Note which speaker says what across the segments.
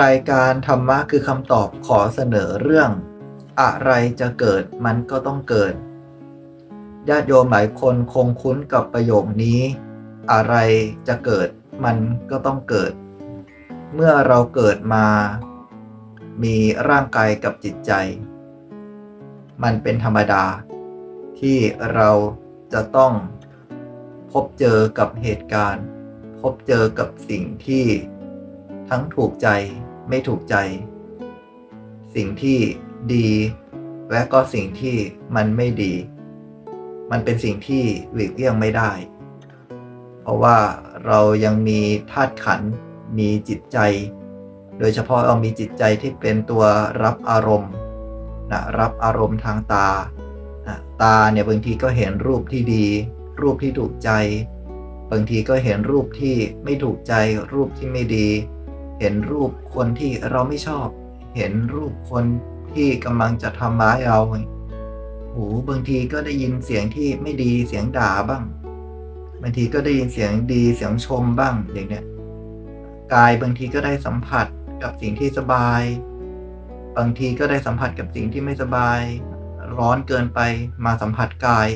Speaker 1: รายการธรรมะคือคำตอบขอเสนอเรื่อง อะไรจะเกิดมันก็ต้องเกิดญาติโยมหลายคนคงคุ้นกับประโยคนี้ อะไรจะเกิดมันก็ต้องเกิด เมื่อเราเกิดมา มีร่างกายกับจิตใจ มันเป็นธรรมดา ที่เราจะต้องพบเจอกับเหตุการณ์ พบเจอกับสิ่งที่ ทั้งถูกใจไม่ถูกใจ สิ่งที่ดีและก็สิ่งที่มันไม่ดี มันเป็นสิ่งที่หลีกเลี่ยงไม่ได้ เพราะว่าเรายังมีธาตุขันมีจิตใจ โดยเฉพาะเรามีจิตใจที่เป็นตัวรับอารมณ์นะรับอารมณ์ทางตา ตาเนี่ยบางทีก็เห็นรูปที่ดี รูปที่ถูกใจ บางทีก็เห็นรูปที่ไม่ถูกใจ รูปที่ไม่ดี เห็นรูปคนที่เราไม่ชอบ เห็นรูปคนที่กำลังจะทำร้ายเราโอ้บางทีก็ได้ยินเสียงที่ไม่ดีเสียงด่าบ้าง บางทีก็ได้ยินเสียงดีเสียงชมบ้างอย่างเนี้ยกายบางทีก็ได้สัมผัสกับสิ่งที่สบาย บางทีก็ได้สัมผัสกับสิ่งที่ไม่สบาย ร้อนเกินไปมาสัมผัสกาย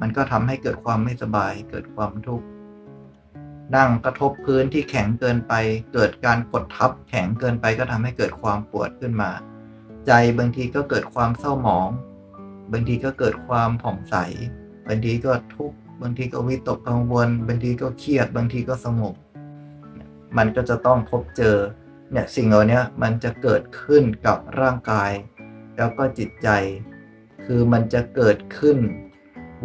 Speaker 1: มันก็ทำให้เกิดความไม่สบายเกิดความทุกข์ นั่งกระทบพื้นที่แข็งเกินไป เกิดการกดทับแข็งเกินไปก็ทำให้เกิดความปวดขึ้นมา ใจบางทีก็เกิดความเศร้าหมอง บางทีก็เกิดความผ่องใส บางทีก็ทุกข์บางทีก็วิตกกังวล บางทีก็เครียด บางทีก็สงบมันก็จะต้องพบเจอเนี่ยสิ่งเหล่านี้มันจะเกิดขึ้นกับร่างกาย แล้วก็จิตใจ คือมันจะเกิดขึ้น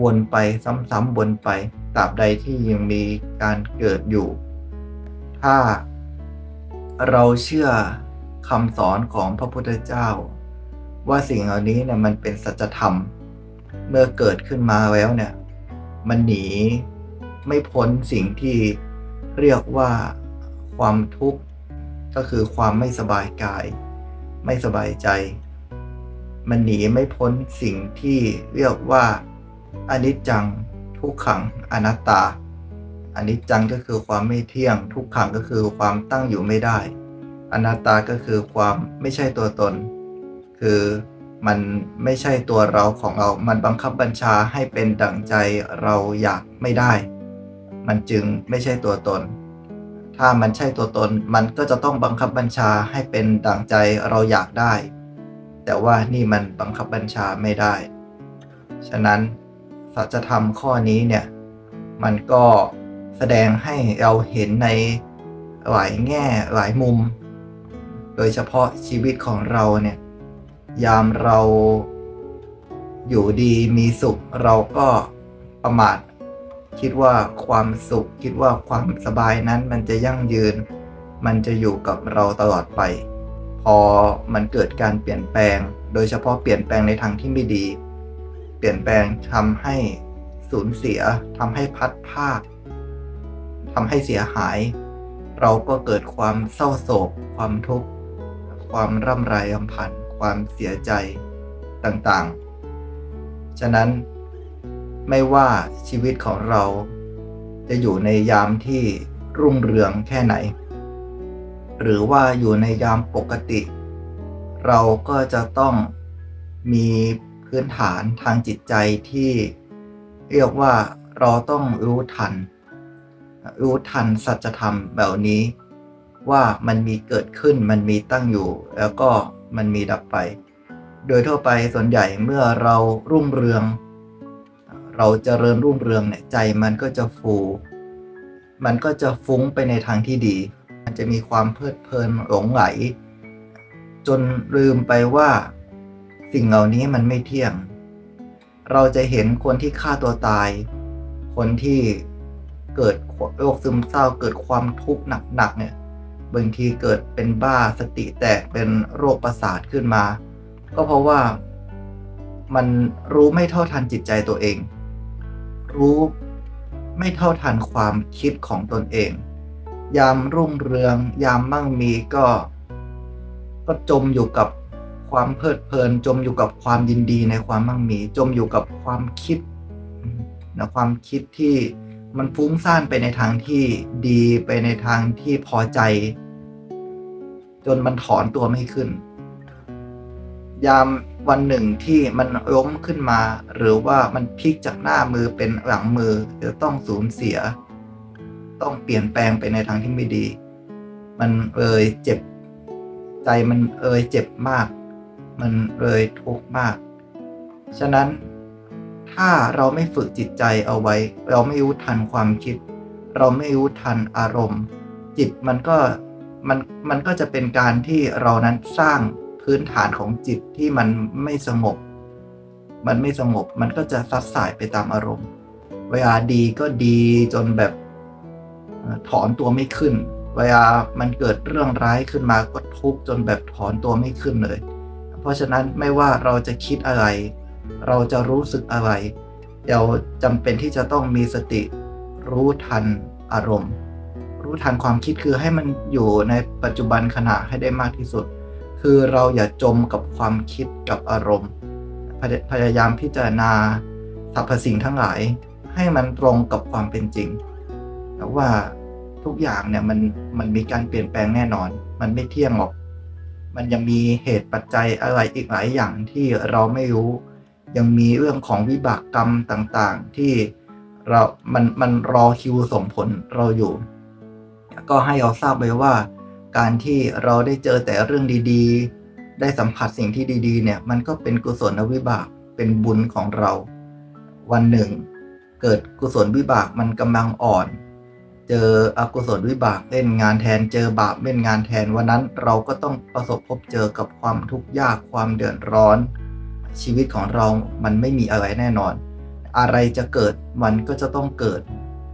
Speaker 1: วนไปซ้ำๆวนไป ตราบใดที่ยังมีการเกิดอยู่ ถ้าเราเชื่อคำสอนของพระพุทธเจ้า ว่าสิ่งเหล่านี้เนี่ยมันเป็นสัจธรรม เมื่อเกิดขึ้นมาแล้วเนี่ย มันหนีไม่พ้นสิ่งที่เรียกว่าความทุกข์ก็คือความไม่สบายกาย ไม่สบายใจ มันหนีไม่พ้นสิ่งที่เรียกว่าอนิจจัง ทุกขังอนัตตาอันิจจังก็คือความไม่เที่ยง ทุกขังก็คือความตั้งอยู่ไม่ได้ อนัตตาก็คือความไม่ใช่ตัวตน คือมันไม่ใช่ตัวเราของเรา มันบังคับบัญชาให้เป็นดั่งใจเราอยากไม่ได้ มันจึงไม่ใช่ตัวตน ถ้ามันใช่ตัวตน มันก็จะต้องบังคับบัญชาให้เป็นดั่งใจเราอยากได้ แต่ว่านี่มันบังคับบัญชาไม่ได้ ฉะนั้น สัจธรรมข้อนี้เนี่ยมันก็แสดงให้เราเห็นในหลายแง่หลายมุม โดยเฉพาะชีวิตของเราเนี่ยยามเราอยู่ดีมีสุข เราก็ประมาทคิดว่าความสุข คิดว่าความสบายนั้นมันจะยั่งยืน มันจะอยู่กับเราตลอดไป พอมันเกิดการเปลี่ยนแปลง โดยเฉพาะเปลี่ยนแปลงในทางที่ไม่ดี ปลี่ยนแปลงทำให้สูญเสียทำให้พัดภาคทำให้เสียหาย เราก็เกิดความเศร้าโศก ความทุกข์ ความร่ำไรรำพันความเสียใจต่างๆ ฉะนั้นไม่ว่าชีวิตของเราจะอยู่ในยามที่รุ่งเรืองแค่ไหน หรือว่าอยู่ในยามปกติ เราก็จะต้องมี พื้นฐานทางจิตใจที่เรียกว่าเราต้องรู้ทัน รู้ทันสัจธรรมแบบนี้ ว่ามันมีเกิดขึ้นมันมีตั้งอยู่ แล้วก็มันมีดับไป โดยทั่วไปส่วนใหญ่เมื่อเรารุ่งเรือง เราจเจริญรุ่งเรืองเนี่ยใจมันก็จะฟู มันก็จะฟุ้งไปในทางที่ดี มันจะมีความเพลิดเพลินหลงไหล จนลืมไปว่า สิ่งเหล่านี้มันไม่เที่ยง เราจะเห็นคนที่ฆ่าตัวตาย คนที่เกิดโรคซึมเศร้าเกิดความทุกข์หนักๆเนี่ยบางทีเกิดเป็นบ้าสติแตกเป็นโรคประสาทขึ้นมา ก็เพราะว่ามันรู้ไม่เท่าทันจิตใจตัวเอง รู้ไม่เท่าทันความคิดของตนเอง ยามรุ่งเรือง ยามมั่งมีก็ ก็จมอยู่กับ ความเพลิดเพลิน จมอยู่กับความยินดีในความมั่งมี จมอยู่กับความคิดนะความคิดที่มันฟุ้งซ่านไปในทางที่ดีไปในทางที่พอใจ จนมันถอนตัวไม่ขึ้น ยามวันหนึ่งที่มันล้มขึ้นมา หรือว่ามันพลิกจากหน้ามือเป็นหลังมือจะต้องสูญเสีย ต้องเปลี่ยนแปลงไปในทางที่ไม่ดี มันเอยเจ็บ ใจมันเอยเจ็บมาก มันเอยทุกข์มาก ฉะนั้น ถ้าเราไม่ฝึกจิตใจเอาไว้ เราไม่รู้ทันความคิด เราไม่รู้ทันอารมณ์ จิตมันก็มันมันก็จะเป็นการที่เรานั้นสร้างพื้นฐานของจิตที่มันไม่สงบ มันไม่สงบ มันก็จะซัดสายไปตามอารมณ์ เวลาดีก็ดีจนแบบถอนตัวไม่ขึ้น เวลามันเกิดเรื่องร้ายขึ้นมาก็ทุกจนแบบถอนตัวไม่ขึ้นเลย เพราะฉะนั้นไม่ว่าเราจะคิดอะไร เราจะรู้สึกอะไร เราจำเป็นที่จะต้องมีสติรู้ทันอารมณ์ รู้ทันความคิดคือให้มันอยู่ในปัจจุบันขณะให้ได้มากที่สุด คือเราอย่าจมกับความคิดกับอารมณ์ พยายามพิจารณาสรรพสิ่งทั้งหลาย ให้มันตรงกับความเป็นจริงแต่ว่าทุกอย่างเนี่ยมันมันมีการเปลี่ยนแปลงแน่นอน มันไม่เที่ยงหรอก มันยังมีเหตุปัจจัยอะไรอีกหลายอย่างที่เราไม่รู้ ยังมีเรื่องของวิบากกรรมต่างๆ ที่เรา มัน มันรอคิวส่งผลเราอยู่ ก็ให้เราทราบไว้ว่า การที่เราได้เจอแต่เรื่องดีๆ ได้สัมผัสสิ่งที่ดีๆ เนี่ย มันก็เป็นกุศลวิบาก เป็นบุญของเรา วันหนึ่ง เกิดกุศลวิบากมันกำลังอ่อน เจออกุศลวิบากเล่นงานแทน เจอบาปเล่นงานแทนวันนั้นเราก็ต้องประสบพบเจอกับความทุกข์ยากความเดือดร้อน ชีวิตของเรามันไม่มีอะไรแน่นอน อะไรจะเกิดมันก็จะต้องเกิด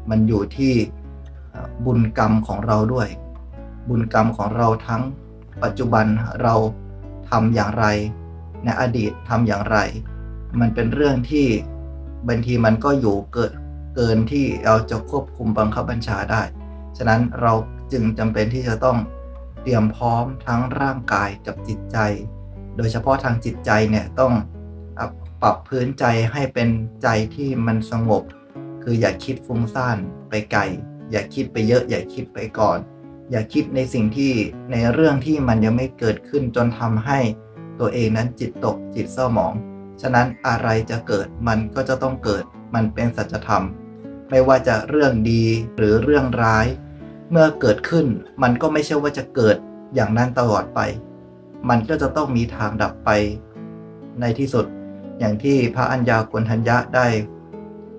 Speaker 1: มันอยู่ที่บุญกรรมของเราด้วย บุญกรรมของเราทั้งปัจจุบันเราทำอย่างไร ในอดีตทำอย่างไร มันเป็นเรื่องที่บางทีมันก็อยู่เกิด เกินที่เราจะควบคุมบังคับบัญชาได้ ฉะนั้นเราจึงจำเป็นที่จะต้องเตรียมพร้อมทั้งร่างกายกับจิตใจ โดยเฉพาะทางจิตใจเนี่ยต้องปรับพื้นใจให้เป็นใจที่มันสงบ คืออย่าคิดฟุ้งซ่านไปไกล อย่าคิดไปเยอะ อย่าคิดไปก่อน อย่าคิดในสิ่งที่ในเรื่องที่มันยังไม่เกิดขึ้นจนทำให้ตัวเองนั้นจิตตกจิตเศร้าหมอง ฉะนั้นอะไรจะเกิดมันก็จะต้องเกิด มันเป็นสัจธรรม ไม่ว่าจะเรื่องดีหรือเรื่องร้าย เมื่อเกิดขึ้นมันก็ไม่ใช่ว่าจะเกิดอย่างนั้นตลอดไป มันก็จะต้องมีทางดับไป ในที่สุดอย่างที่พระอัญญากณทัญญะได้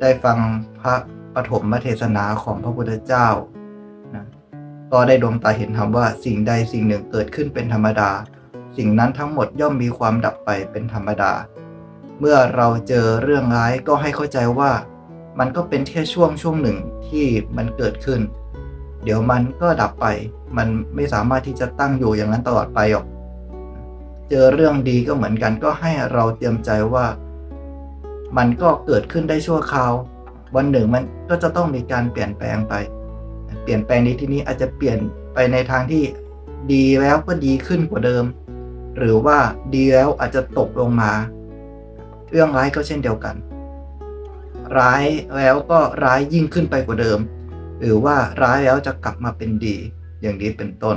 Speaker 1: ได้ฟังพระปฐมเทศนาของพระพุทธเจ้านะก็ได้ดวงตาเห็นธรรมว่าสิ่งใดสิ่งหนึ่งเกิดขึ้นเป็นธรรมดา สิ่งนั้นทั้งหมดย่อมมีความดับไปเป็นธรรมดา เมื่อเราเจอเรื่องร้ายก็ให้เข้าใจว่า มันก็เป็นแค่ช่วงช่วงหนึ่งที่มันเกิดขึ้น เดี๋ยวมันก็ดับไป มันไม่สามารถที่จะตั้งอยู่อย่างนั้นตลอดไปหรอก เจอเรื่องดีก็เหมือนกันก็ให้เราเตรียมใจว่า มันก็เกิดขึ้นได้ชั่วคราว วันหนึ่งมันก็จะต้องมีการเปลี่ยนแปลงไป เปลี่ยนแปลงในที่นี้อาจจะเปลี่ยนไปในทางที่ดีแล้วก็ดีขึ้นกว่าเดิม หรือว่าดีแล้วอาจจะตกลงมา เรื่องร้ายก็เช่นเดียวกัน ร้ายแล้วก็ร้ายยิ่งขึ้นไปกว่าเดิม หรือว่าร้ายแล้วจะกลับมาเป็นดี อย่างนี้เป็นต้น